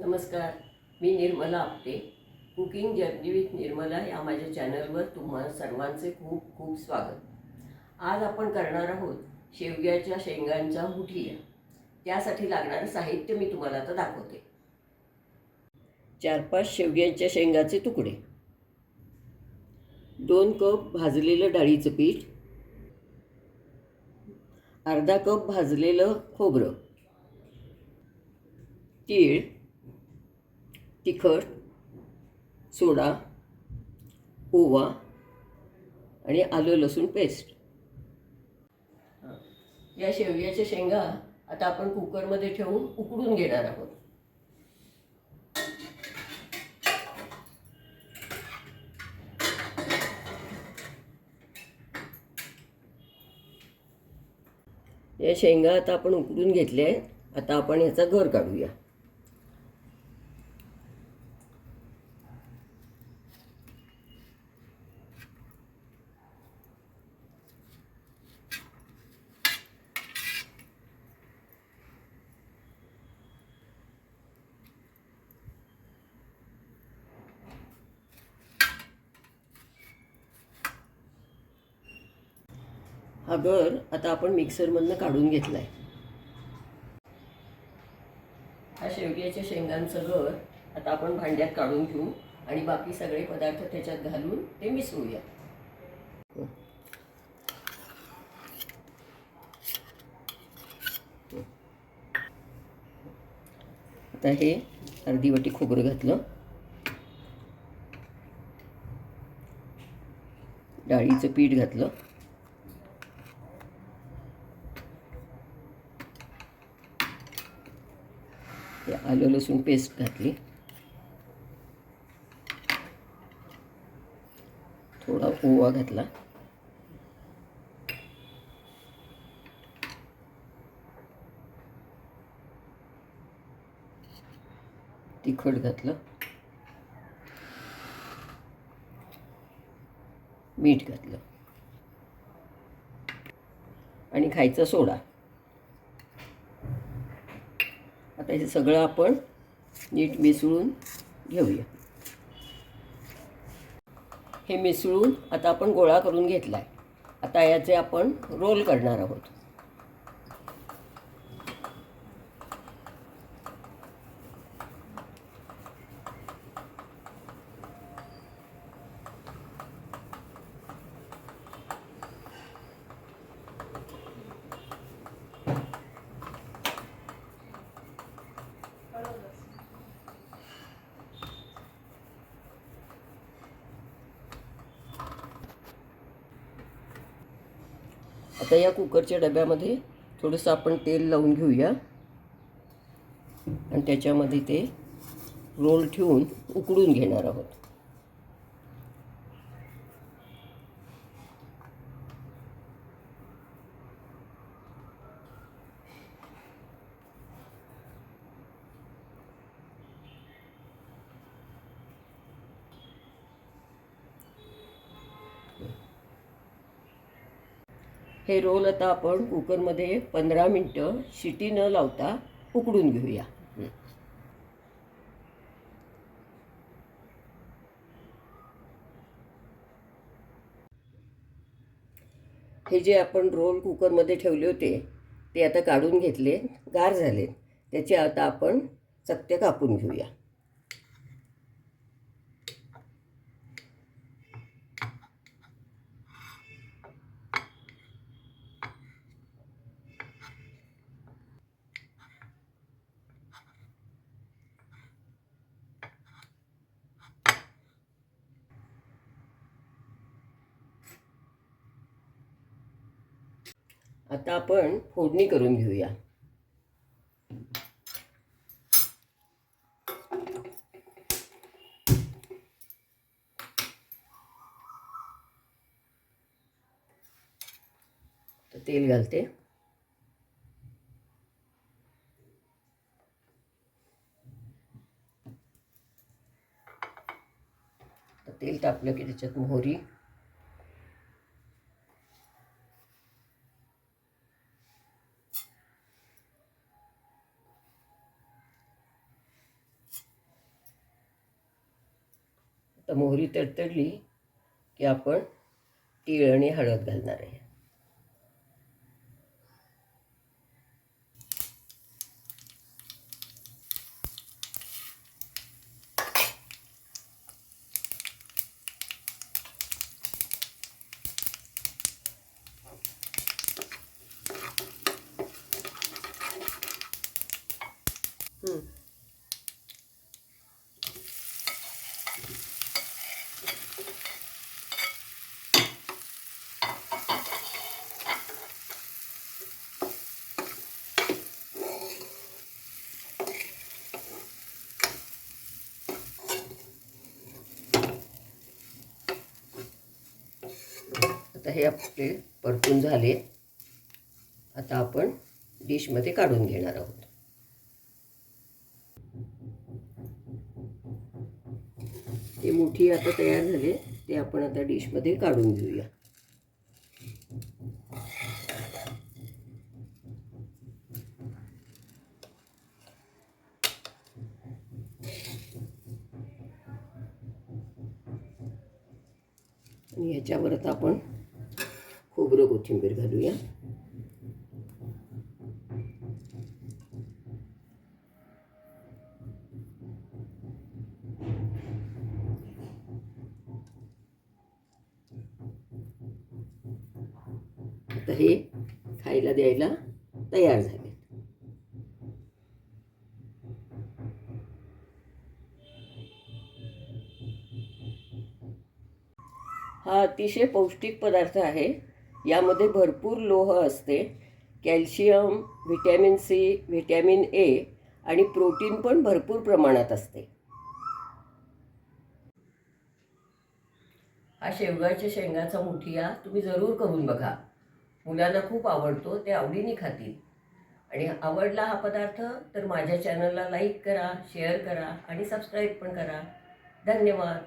नमस्कार मी Nirmala Apte. Cooking journey with Nirmala या माझ्या चॅनलवर तुम्हा सर्वांचे खूप खूप स्वागत. आज आपण करणार आहोत शेवग्याच्या शेंगांचा मुठिया त्यासाठी लागणारं साहित्य मी तुम्हाला आता दाखवते. चार पाच शेवग्याच्या शेंगाचे तुकडे. दोन कप भाजलेलं डाळीचं पीठ. अर्धा कप भाजलेलं खोबरं. तीळ. तिखट सोडा ओवा आणि आलं लसूण पेस्ट या शेवयाच्या शेंगा आता आपण कुकरमध्ये ठेवून उकडून घेणार आहोत. या शेंगा आता आपण उकडून घेतल्या आहेत. आता आपण याचा घर काढूया. हा गर आता आपण मिक्सरमधनं काढून घेतला आहे हा शेवग्याच्या शेंगांचं गर आता आपण भांड्यात काढून घेऊ आणि बाकी सगळे पदार्थ त्याच्यात घालून ते मिसळूया आता हे अर्धी वाटी खोबरं घातलं. डाळीचं पीठ घातलं. आलं लसूण पेस्ट घातली. थोडा ओवा घातला. तिखट घातलं. मीठ घातलं. आणि खायचा सोडा. आता हे सगळं आपण नीट मिसळून घेऊया. हे मिसळून आता आपण गोळा करून घेतला आहे आता याचे आपण रोल करणार आहोत. आता या कुकरच्या डब्यामध्ये थोडंसं आपण तेल लावून घेऊया. आणि त्याच्यामध्ये ते रोल ठेवून उकडून घेणार आहोत. हे रोल आता आपण कुकरमध्ये पंधरा मिनटं शिटी न लावता उकडून घेऊया. हे जे आपण रोल कुकरमध्ये ठेवले होते ते आता काढून घेतले गार झाले त्याचे आता आपण चकत्या कापून घेऊया. आता आपण फोडणी करून घेऊया. तर तेल घालते. तर तेल तापलं की त्याच्यात मोहरी. तर मोहरी तडतडली की आपण तीळ आणि हळद घालणार आहे. आता हे आपले परतून झाले. आता आपण डिशमध्ये काढून घेणार आहोत. ते मोठी आता तयार झाले. ते आपण आता डिशमध्ये काढून घेऊया. आणि ह्याच्यावर आता आपण खोबरं कोथिंबीर घालूया. आता हे खायला द्यायला तयार झाले हा अतिशय पौष्टिक पदार्थ आहे. यामध्ये भरपूर लोह असते. Calcium vitamin C vitamin A आणि प्रोटीन पण भरपूर प्रमाणात असते. हा शेवगाच्या शेंगाचा मुठिया तुम्ही जरूर करून बघा. मुलांना खूप आवडतो ते आवडीने खातील. आणि आवडला हा पदार्थ तर माझ्या चॅनलला लाईक करा शेअर करा आणि सबस्क्राईब पण करा. धन्यवाद.